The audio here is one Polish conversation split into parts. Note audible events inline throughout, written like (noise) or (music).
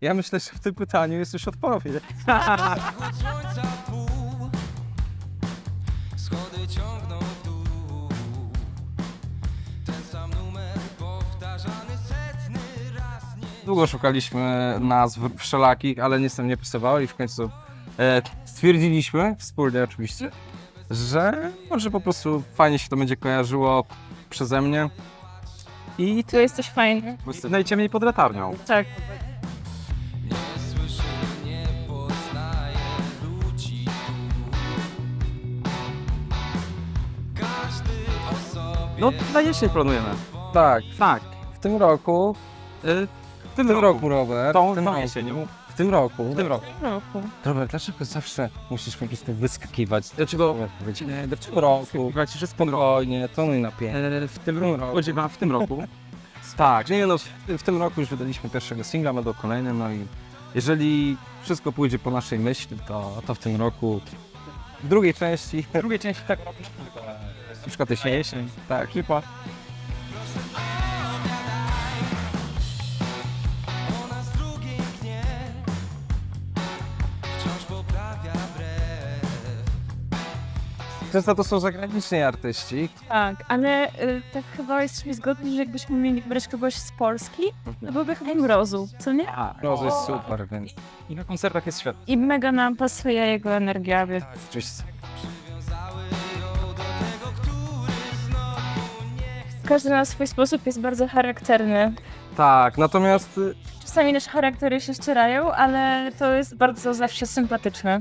Ja myślę, że w tym pytaniu jest już odpowiedź. słońca pół Schody ciągną w dół Ten sam numer powtarzany setny raz nie Długo szukaliśmy nazw wszelakich, ale nic nam nie pasowało i w końcu e, stwierdziliśmy, wspólnie oczywiście, że może po prostu fajnie się to będzie kojarzyło przeze mnie. I Tu jesteś fajny. najciemniej pod latarnią. Tak. No, na jesień planujemy. Tak, tak. W tym roku. y, w tym, roku, Robert. Tą- w tym tą roku. jesienią. W tym roku. W tym roku. Roku. Robert, dlaczego zawsze musisz po prostu wyskakiwać? Dlaczego? Nie, W tym roku. Że spokojnie, tonuj na pięć. E, W tym roku. Spodziewam w tym roku. (laughs) Tak, nie no, w, w tym roku już wydaliśmy pierwszego singla, będą kolejne, no i jeżeli wszystko pójdzie po naszej myśli, to, to w tym roku w drugiej części, W drugiej części tak roku. Na przykład jesień, Jesień. tak, brew często to są zagraniczni artyści, Tak, ale y, tak chyba jesteśmy zgodni, że jakbyśmy mieli wybrać kogoś z Polski, to byłby chyba Mrozu, co nie? A, Rozo jest super, więc I na koncertach jest świetny. I mega nam pasuje jego energia, więc oczywiście. Każdy na swój sposób jest bardzo charakterny. Tak, natomiast y, Czasami nasze charaktery się ścierają, ale to jest bardzo zawsze sympatyczne.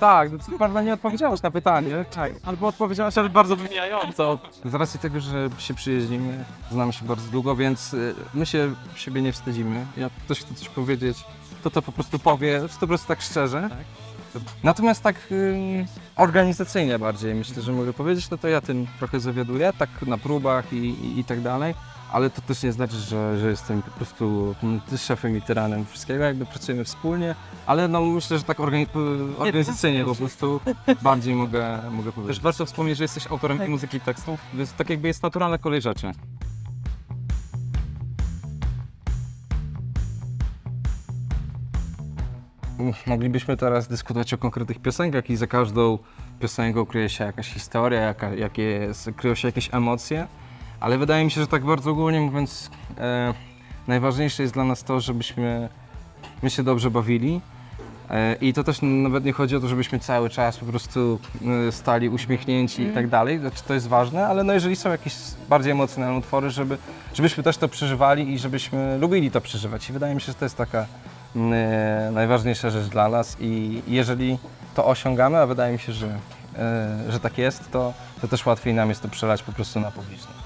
tak, no, co prawda nie odpowiedziałeś na pytanie. Tak. Albo odpowiedziałaś, ale bardzo wymijająco. Z racji tego, że się przyjeździmy, znamy się bardzo długo, więc y, my się siebie nie wstydzimy. Jak ktoś chce coś powiedzieć, to to po prostu powie, to po prostu tak szczerze. Natomiast tak organizacyjnie bardziej myślę, że mogę powiedzieć, no to ja tym trochę zawiaduję, tak na próbach i, i, i tak dalej. Ale to też nie znaczy, że, że jestem po prostu mm, szefem i tyranem wszystkiego, jakby pracujemy wspólnie, ale no myślę, że tak organi- organizacyjnie po prostu bardziej mogę, mogę powiedzieć. Też warto wspomnieć, że jesteś autorem i muzyki i tekstów, więc tak jakby jest naturalna kolej rzeczy. Moglibyśmy teraz dyskutować o konkretnych piosenkach i za każdą piosenką kryje się jakaś historia, jaka, jakie jest, kryją się jakieś emocje, ale wydaje mi się, że tak bardzo ogólnie mówiąc, e, najważniejsze jest dla nas to, żebyśmy my się dobrze bawili. E, I to też nawet nie chodzi o to, żebyśmy cały czas po prostu e, stali uśmiechnięci i tak dalej, znaczy to jest ważne, ale no jeżeli są jakieś bardziej emocjonalne utwory, żeby, żebyśmy też to przeżywali i żebyśmy lubili to przeżywać. I wydaje mi się, że to jest taka najważniejsza rzecz dla nas i jeżeli to osiągamy, a wydaje mi się, że, e, że tak jest, to, to też łatwiej nam jest to przelać po prostu na publiczność.